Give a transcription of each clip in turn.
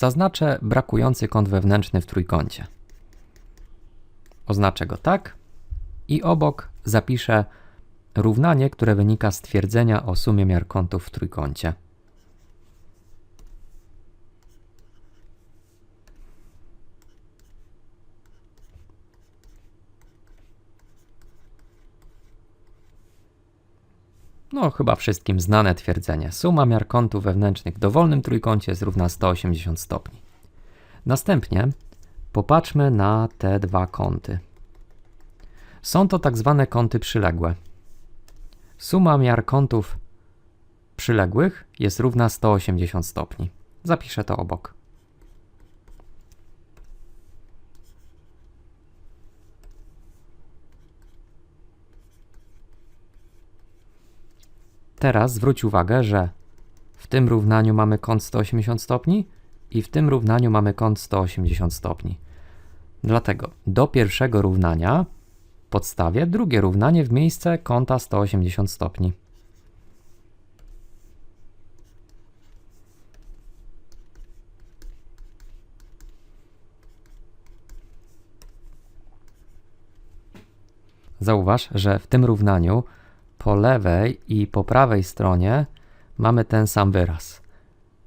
zaznaczę brakujący kąt wewnętrzny w trójkącie. Oznaczę go tak i obok zapiszę równanie, które wynika z twierdzenia o sumie miar kątów w trójkącie. No, chyba wszystkim znane twierdzenie. Suma miar kątów wewnętrznych w dowolnym trójkącie jest równa 180 stopni. Następnie popatrzmy na te dwa kąty. Są to tak zwane kąty przyległe. Suma miar kątów przyległych jest równa 180 stopni. Zapiszę to obok. Teraz zwróć uwagę, że w tym równaniu mamy kąt 180 stopni i w tym równaniu mamy kąt 180 stopni. Dlatego do pierwszego równania podstawię drugie równanie w miejsce kąta 180 stopni. Zauważ, że w tym równaniu po lewej i po prawej stronie mamy ten sam wyraz.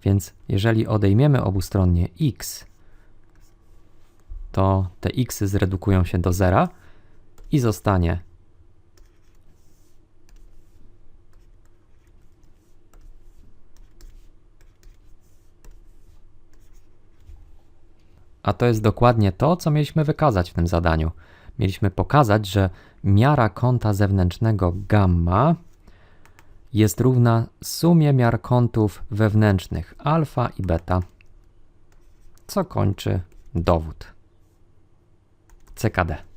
Więc jeżeli odejmiemy obustronnie x, to te x zredukują się do zera i zostanie A to jest dokładnie to, co mieliśmy wykazać w tym zadaniu. Mieliśmy pokazać, że miara kąta zewnętrznego gamma jest równa sumie miar kątów wewnętrznych alfa i beta, co kończy dowód. CKD.